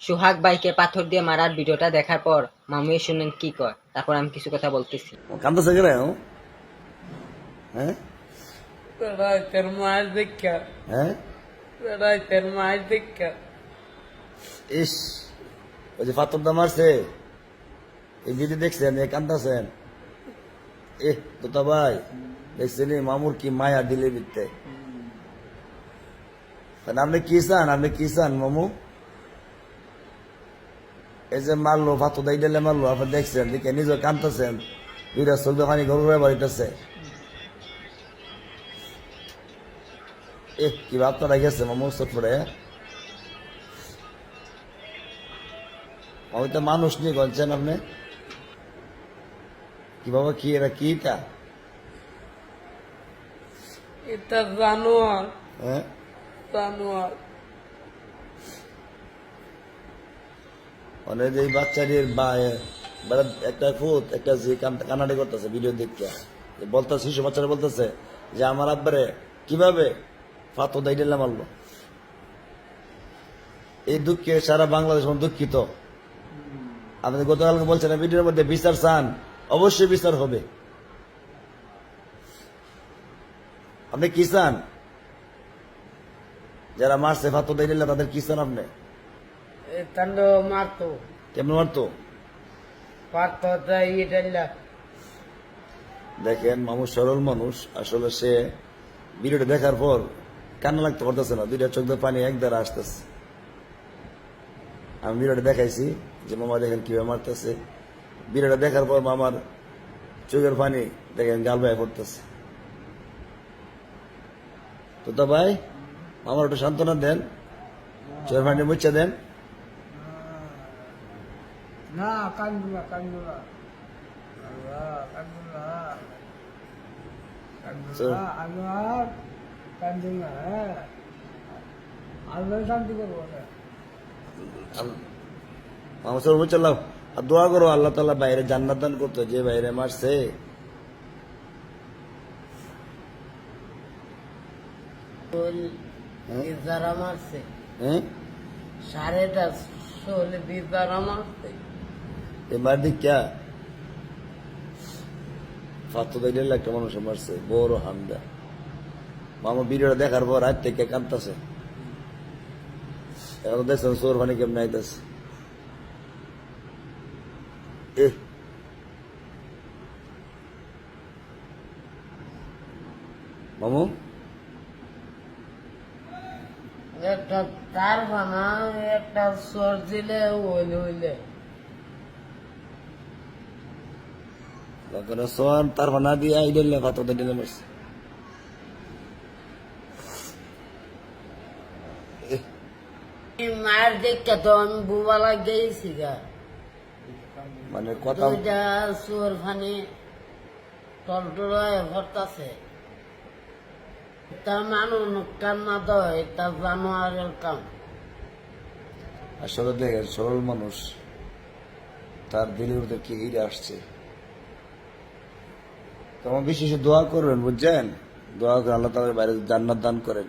সোহাগ ভাইকে পাথর দিয়ে মারার ভিডিওটা দেখার পর মামুই শুনেন কি কয়? তারপর আমি কিছু কথা বলতেছি। কান্দছে কেন? হ্যাঁ? রাতের মাছ দেখা হ্যাঁ? রাতের মাছ দেখা ইস ওই যে পাথরটা মারছে। এই দিদি দেখছেন এ কান্দাছেন। এ তোতা ভাই দেখছেন মামুর কি মায়া দিলে বিত্তে আপনি কি চান? আপনি কি চান মামু? এই যে মারলো পাথর দাই দিলে মারলো আপনি দেখছেন দেখে নিজে কান্দতেছেন দুইটা দিয়ে পানি ঘর ঘুরে বাড়িতেছে। এ কি ভাবটা গেছে মামু চোখ পড়ে? আমি তো মানুষ নিয়ে বলছেন আপনি। কি বাবা কি এরা কি এটা এটা জানোয়ার। হ্যাঁ? জানোয়ার। মানে এই বেড়া একটা ফুট একটা যে করতেছে ভিডিও দেখতে। বলতেছে, শিশু বাচ্চারা বলতেছে যে, আমার আব্বারে, কীভাবে ফাতো মারলো এই দুঃখে সারা বাংলাদেশ দুঃখিত। আপনি গতকালকে বলছেন ভিডিওর মধ্যে বিচার চান। অবশ্যই বিচার হবে। আপনি কি চান? যারা মারছে ফাতো দাই দিলে তাদের কি চান আপনি? তান্ড মারতো। কেমন মারতো? পারতো এটা দেখেন মানুষ সরল মানুষ আসলে সে ভিডিওটা দেখার পর কান্না লাগতে পারতেছে না দুইটা চোখ দিয়ে পানি এক দ্বারা আসতেছে। আমি ভিডিওটা দেখাইছি যে মামা দেখেন কীভাবে মারতেছে। ভিডিওটা দেখার পর মামার চোখের পানি দেখেন গাল ভাই পড়তেছে। তো তা ভাই মামার একটু সান্ত্বনা দেন চোখের পানি মুচ্ছে দেন। না কান্দুলা কান্দুলা আল্লাহ কান্দুলা কান্দুলা আল্লাহ আল্লাহ শান্তি করব না মামা সব আর দোয়া করো আল্লাহ তালা বাইরে জান্নাত দান করতো যে বাইরে মারছে। যারা মারছে। হ্যাঁ? সাড়েটা ষোলো যারা মারছে। দিক ক্যা ফাতো দিলে একটা মানুষ মারছে, বড় হামদা মামা ভিডিওটা দেখার পর রাত থেকে কাঁদতেছে। এখন দেখছেন সোর পানি কেমন আইতেছে। মামু? একটা তার বানা একটা সর দিলে হইলে হইলে। সোয়ান তার বানা দিয়ে আই দিলে ফাতো দিলে মারছে মায়ের দেখতে তো আমি বুবালা গেছি গা মানে কথা দুইটা সুর ফানি টলটলায় ভরতাছে তার মানুষ না দেয় তার জানোয়ারের কাম আসলে দেখেন সরল মানুষ তার দিলের কি আসছে তোমার বিশেষ দোয়া করবেন বুঝছেন? দোয়া করে আল্লাহ তাদের বাইরে জান্নাত দান করেন।